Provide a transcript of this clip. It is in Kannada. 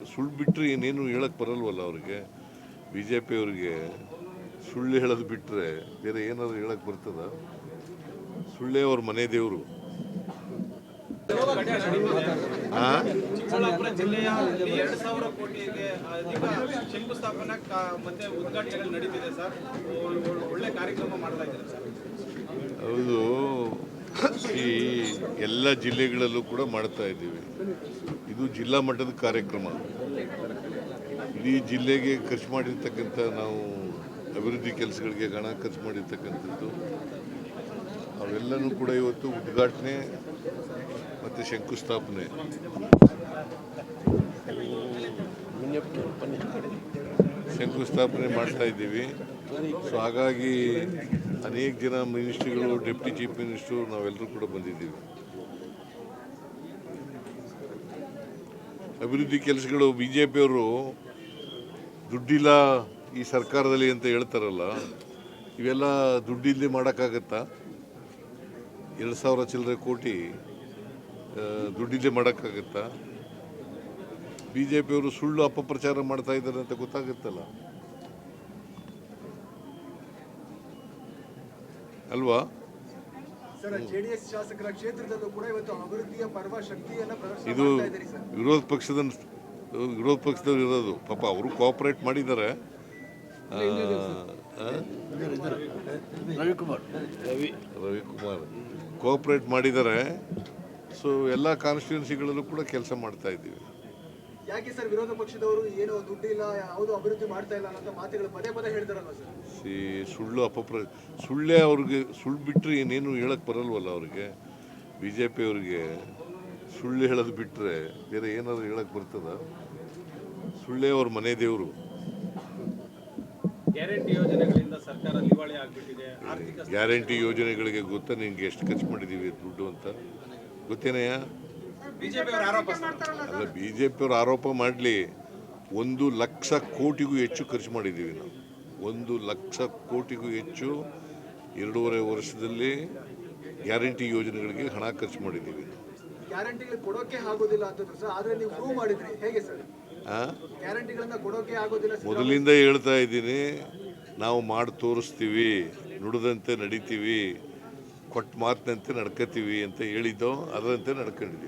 ಸುಳ್ಳು ಬಿಟ್ಟರೆ ಏನೇನು ಹೇಳಕ್ಕೆ ಬರಲ್ವಲ್ಲ ಅವ್ರಿಗೆ? ಬಿ ಜೆ ಪಿಯವ್ರಿಗೆ ಸುಳ್ಳು ಹೇಳೋದು ಬಿಟ್ಟರೆ ಬೇರೆ ಏನಾದ್ರು ಹೇಳಕ್ಕೆ ಬರ್ತದ? ಸುಳ್ಳೇ ಅವ್ರ ಮನೆ ದೇವರು. ಹಾಂ ಚಿಕ್ಕಬಳ್ಳಾಪುರ ಜಿಲ್ಲೆಯ ಎರಡು ಸಾವಿರ ಕೋಟಿಗೆ ಅಧಿಕ ಶಂಕುಸ್ಥಾಪನಾ ಕಾ- ಮತ್ತೆ ಉದ್ಘಾಟನೆಗಳು ನಡೀತಿದೆ ಸರ್. ಒಳ್- ಒಳ್- ಒಳ್ಳೆ ಕಾರ್ಯಕ್ರಮ ಮಾಡ್ತಾ ಇದ್ದಾರೆ ಸರ್. ಹೌದು. ಈ ಎಲ್ಲ ಜಿಲ್ಲೆಗಳಲ್ಲೂ ಕೂಡ ಮಾಡ್ತಾ ಇದ್ದೀವಿ. ಇದು ಜಿಲ್ಲಾ ಮಟ್ಟದ ಕಾರ್ಯಕ್ರಮ. ಇಡೀ ಜಿಲ್ಲೆಗೆ ಖರ್ಚು ಮಾಡಿರ್ತಕ್ಕಂಥ ನಾವು ಅಭಿವೃದ್ಧಿ ಕೆಲಸಗಳಿಗೆ ಹಣ ಖರ್ಚು ಮಾಡಿರ್ತಕ್ಕಂಥದ್ದು. ಅವೆಲ್ಲನೂ ಕೂಡ ಇವತ್ತು ಉದ್ಘಾಟನೆ ಮತ್ತು ಶಂಕುಸ್ಥಾಪನೆ. ಶಂಕುಸ್ಥಾಪನೆ ಮಾಡ್ತಾ ಇದ್ದೀವಿ. ಸೊ ಹಾಗಾಗಿ ಅನೇಕ ಜನ ಮಿನಿಸ್ಟ್ರಿಗಳು, ಡೆಪ್ಟಿ ಚೀಫ್ ಮಿನಿಸ್ಟ್ರು ನಾವೆಲ್ಲರೂ ಕೂಡ ಬಂದಿದ್ದೀವಿ. ಅಭಿವೃದ್ಧಿ ಕೆಲಸಗಳು ಬಿ ಜೆ ಪಿಯವರು ದುಡ್ಡಿಲ್ಲ ಈ ಸರ್ಕಾರದಲ್ಲಿ ಅಂತ ಹೇಳ್ತಾರಲ್ಲ, ಇವೆಲ್ಲ ದುಡ್ಡಿಲ್ಲದೆ ಮಾಡೋಕ್ಕಾಗತ್ತಾ? ಎರಡು ಸಾವಿರ ಚಿಲ್ಲರೆ ಕೋಟಿ ದುಡ್ಡಿಲ್ಲದೆ ಮಾಡೋಕ್ಕಾಗತ್ತಾ? ಬಿ ಜೆ ಪಿಯವರು ಸುಳ್ಳು ಅಪಪ್ರಚಾರ ಮಾಡ್ತಾ ಇದ್ದಾರೆ ಅಂತ ಗೊತ್ತಾಗುತ್ತಲ್ಲ? ಅಲ್ವಾ? ಇದು ವಿರೋಧ ಪಕ್ಷದ ವಿರೋಧ ಪಕ್ಷದವ್ರು ಇರೋದು. ಪಾಪ ಅವರು ಕೋಆಪರೇಟ್ ಮಾಡಿದ್ದಾರೆ? ರವಿಕುಮಾರ್. ರವಿ ರವಿಕುಮಾರ್. ಕೋಆಪರೇಟ್ ಮಾಡಿದ್ದಾರೆ. ಸೊ ಎಲ್ಲ ಕಾನ್ಸ್ಟಿಟ್ಯೂನ್ಸಿಗಳಲ್ಲೂ ಕೂಡ ಕೆಲಸ ಮಾಡ್ತಾ ಇದ್ದೀವಿ. ಯಾಕೆ ಸರ್ ವಿರೋಧ ಪಕ್ಷದವರು ಏನು ದುಡ್ಡಿಲ್ಲ ಯಾವುದು ಅಭಿವೃದ್ಧಿ ಮಾಡ್ತಾ ಇಲ್ಲ ಅನ್ನೋ ಮಾತುಗಳು ಪದೇ ಪದೇ ಹೇಳ್ತಾರಲ್ವ ಸರ್? ಸಿ ಸುಳ್ಳು ಅಪಪ್ರ ಸುಳ್ಳೇ ಅವ್ರಿಗೆ ಸುಳ್ಳು ಬಿಟ್ಟರೆ ಏನೇನು ಹೇಳಕ್ಕೆ ಬರಲ್ವಲ್ಲ ಅವ್ರಿಗೆ? ಬಿ ಜೆ ಪಿಯವ್ರಿಗೆ ಸುಳ್ಳು ಹೇಳೋದು ಬಿಟ್ಟರೆ ಬೇರೆ ಏನಾದ್ರು ಹೇಳಕ್ಕೆ ಬರ್ತದ? ಸುಳ್ಳೇ ಅವ್ರ ಮನೆ ದೇವರು. ಗ್ಯಾರಂಟಿ ಯೋಜನೆಗಳಿಂದ ಸರ್ಕಾರ ದಿವಾಳಿ ಆಗ್ಬಿಟ್ಟಿದೆ. ಆರ್ಥಿಕ ಗ್ಯಾರಂಟಿ ಯೋಜನೆಗಳಿಗೆ ಗೊತ್ತಾ ನಿಂಗೆ ಎಷ್ಟು ಖರ್ಚು ಮಾಡಿದ್ದೀವಿ ದುಡ್ಡು ಅಂತ? ಗೊತ್ತೇನಯ್ಯ? ಅಲ್ಲ ಬಿ ಜೆ ಪಿಯವ್ರು ಆರೋಪ ಮಾಡಲಿ. ಒಂದು ಲಕ್ಷ ಕೋಟಿಗೂ ಹೆಚ್ಚು ಖರ್ಚು ಮಾಡಿದ್ದೀವಿ ನಾವು. ಒಂದು ಲಕ್ಷ ಕೋಟಿಗೂ ಹೆಚ್ಚು ಎರಡೂವರೆ ವರ್ಷದಲ್ಲಿ ಗ್ಯಾರಂಟಿ ಯೋಜನೆಗಳಿಗೆ ಹಣ ಖರ್ಚು ಮಾಡಿದ್ದೀವಿ ಗ್ಯಾರಂಟಿಗಳು ಕೊಡೋಕೆ ಆಗೋದಿಲ್ಲ ಅಂತಂದ್ರು ಸರ್ ಆದ್ರೆ ನೀವು ಪ್ರೂವ್ ಮಾಡಿದ್ರಿ. ಹೇಗೆ ಸರ್? ಆ? ಗ್ಯಾರಂಟಿಗಳನ್ನ ಕೊಡೋಕೆ ಆಗೋದಿಲ್ಲ ಸರ್ ಮೊದಲಿಂದ ಹೇಳ್ತಾ ಇದ್ದೀನಿ ನಾವು ಮಾಡಿ ತೋರಿಸ್ತೀವಿ ನುಡಿದಂತೆ ನಡಿತೀವಿ ಕೊಟ್ಟ ಮಾತಿನಂತೆ ನಡ್ಕೋತೀವಿ ಅಂತ ಹೇಳಿದ್ದೋ ಅದರಂತೆ ನಡ್ಕೊಂಡಿದ್ದೀವಿ.